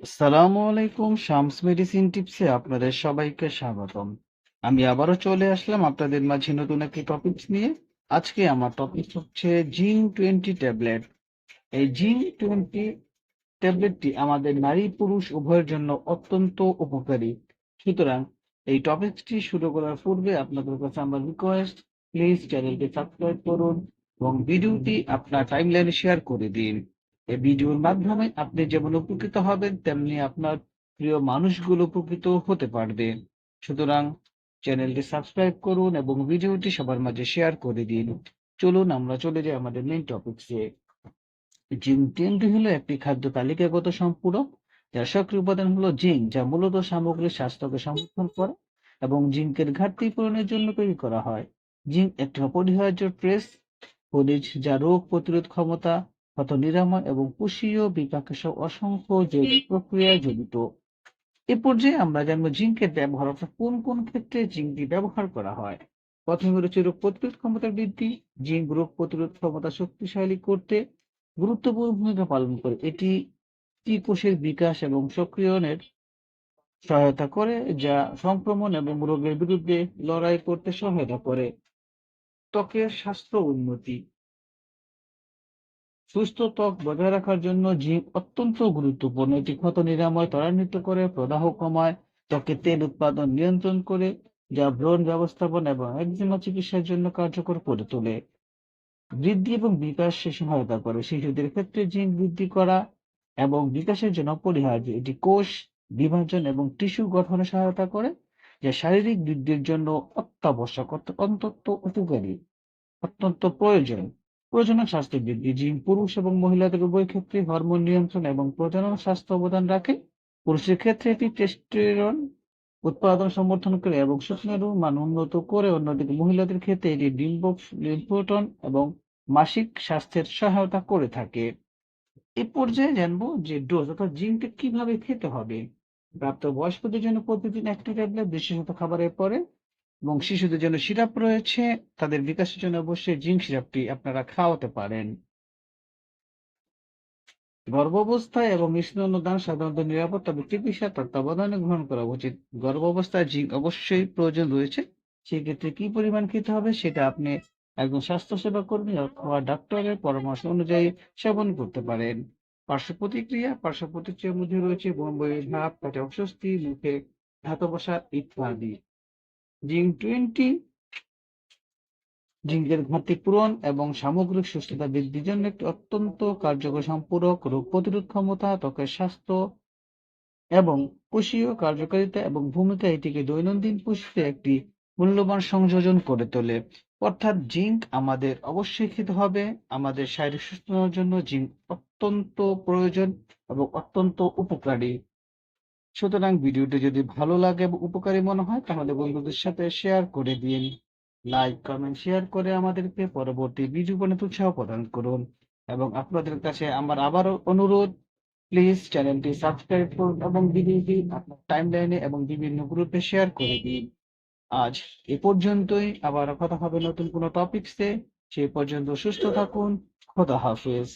আসসালামু আলাইকুম, শামস মেডিসিন টিপসে আপনাদের সবাইকে স্বাগতম। আমি আবারও চলে আসলাম আপনাদের মাঝে নতুন একটি টপিকস নিয়ে। আজকে আমার টপিক হচ্ছে জিন টোয়েন্টি ট্যাবলেট। এই জিন টোয়েন্টি ট্যাবলেটটি আমাদের নারী পুরুষ উভয়ের জন্য অত্যন্ত উপকারী। সুতরাং এই টপিকটি শুরু করার পূর্বে আপনাদের কাছে আমার রিকোয়েস্ট প্লিজ চ্যানেলটি সাবস্ক্রাইব করুন এবং ভিডিওটি আপনার টাইমলাইনে শেয়ার করে দিন। এই ভিডিওর মাধ্যমে আপনি যেমন উপকৃত হবেন, তেমনি আপনার প্রিয় মানুষগুলো উপকৃত হতে পারবে। সুতরাং চ্যানেলটি সাবস্ক্রাইব করুন এবং ভিডিওটি সবার মাঝে শেয়ার করে দিন। চলুন, আমরা চলে যাই আমাদের মেইন টপিকসে টেন্ডি হলো একটি খাদ্য তালিকাগত সম্পূরক, যার সক্রিয় উপাদান হলো জিঙ্ক, যা মূলত সামগ্রিক স্বাস্থ্যকে সমর্থন করে এবং জিঙ্কের ঘাটতি পূরণের জন্য তৈরি করা হয়। জিঙ্ক একটি অপরিহার্য ট্রেস খনিজ যা রোগ প্রতিরোধ ক্ষমতা ক্ষত নিরাময় এবং কোষীয় বিপাকে সহ অসংখ্য জৈবিক প্রক্রিয়ায় জড়িত। এ পর্যায়ে আমরা জানব জিঙ্কের ব্যবহার অর্থাৎ কোন কোন ক্ষেত্রে জিঙ্কটি ব্যবহার করা হয়। প্রথমে রয়েছে রোগ প্রতিরোধ ক্ষমতা বৃদ্ধি। জিঙ্ক রোগ প্রতিরোধ ক্ষমতা শক্তিশালী করতে গুরুত্বপূর্ণ ভূমিকা পালন করে। এটি টি কোষের বিকাশ এবং সক্রিয়নের সহায়তা করে, যা সংক্রমণ এবং রোগের বিরুদ্ধে লড়াই করতে সহায়তা করে। ত্বকের স্বাস্থ্য উন্নতি। সুস্থ ত্বক বজায় রাখার জন্য জিম অত্যন্ত গুরুত্বপূর্ণ। এটি ক্ষত নিরাময়, ত্বরান্বিত করে, প্রদাহ কমায়, ত্বকে তেল উৎপাদন নিয়ন্ত্রণ করে, যা ব্রণ ব্যবস্থাপনা এবং একজিমা চিকিৎসার জন্য কার্যকর করে তোলে। বৃদ্ধি এবং বিকাশে সহায়তা করে। শিশুদের ক্ষেত্রে জিম বৃদ্ধি করা এবং বিকাশের জন্য অপরিহার্য এটি কোষ, বিভাজন এবং টিস্যু গঠনে সহায়তা করে, যা শারীরিক বৃদ্ধির জন্য অত্যাবশ্যক অত- অত্যন্ত উপকারী, অত্যন্ত প্রয়োজন। প্রজনন স্বাস্থ্য বৃদ্ধি। জিম পুরুষ এবং মহিলাদের উভয় ক্ষেত্রে হরমোন নিয়ন্ত্রণ এবং প্রজনন স্বাস্থ্য অবদান রাখে। পুরুষের ক্ষেত্রে এটি টেস্টোস্টেরন উৎপাদন সমর্থন করে এবং শুক্রাণুর মান উন্নত করে। অন্যদিকে মহিলাদের ক্ষেত্রে এটি ডিম্ব লিম্ফোটন এবং মাসিক স্বাস্থ্যের সহায়তা করে থাকে। এ পর্যায়ে জানব যে ডোজ অর্থাৎ জিঙ্কটা কীভাবে খেতে হবে। প্রাপ্ত বয়স্কদের জন্য প্রতিদিন একটি ট্যাবলেট, বিশেষত খাবারের পরে এবং শিশুদের জন্য সিরাপ রয়েছে, তাদের বিকাশের জন্য অবশ্যই জিঙ্ক সিরাপটি আপনারা খাওয়াতে পারেন। গর্ভাবস্থায় এবং স্তন্যদান সাধারণত নিরাপদ তবে চিকিৎসা তত্ত্বাবধানে গ্রহণ করা উচিত। গর্ভাবস্থায় জিঙ্ক অবশ্যই প্রয়োজন রয়েছে। সেক্ষেত্রে কি পরিমাণ খেতে হবে সেটা আপনি একজন স্বাস্থ্যসেবা কর্মী অথবা ডাক্তারের পরামর্শ অনুযায়ী সেবন করতে পারেন। পার্শ্ব প্রতিক্রিয়া, পার্শ্ব প্রতিক্রিয়ার মধ্যে রয়েছে বোম্বই ভাব পেটে অস্বস্তি, মুখে ধাতবসা ইত্যাদি। জিঙ্ক টোয়েন্টি, জিঙ্কের ঘাটতি পূরণ এবং সামগ্রিক সুস্থতা বৃদ্ধির জন্য একটি অত্যন্ত কার্যকর সম্পূরক রোগ প্রতিরোধ ক্ষমতা, ত্বকের স্বাস্থ্য এবং কোষীয় কার্যকারিতা এবং ভূমিকা এটিকে দৈনন্দিন পুষ্টিতে একটি মূল্যবান সংযোজন করে তোলে। অর্থাৎ জিঙ্ক আমাদের অবশ্যই খেতে হবে, আমাদের শারীরিক সুস্থতার জন্য জিঙ্ক অত্যন্ত প্রয়োজন এবং অত্যন্ত উপকারী। সুতরাং ভিডিওটি যদি ভালো লাগে এবং উপকারী মনে হয়, তাহলে বন্ধুদের সাথে শেয়ার করে দিন। লাইক কমেন্ট শেয়ার করে আমাদেরকে পরবর্তী ভিডিও বানাতে উৎসাহ প্রদান করুন। এবং আপনাদের কাছে আমার আবারও অনুরোধ প্লিজ চ্যানেলটি সাবস্ক্রাইব করুন এবং ভিডিওটি আপনার টাইমলাইনে এবং বিভিন্ন গ্রুপে শেয়ার করে দিন। আজ এ পর্যন্তই। আবার কথা হবে নতুন কোনো টপিকসে সে পর্যন্ত সুস্থ থাকুন। খোদা হাফেজ।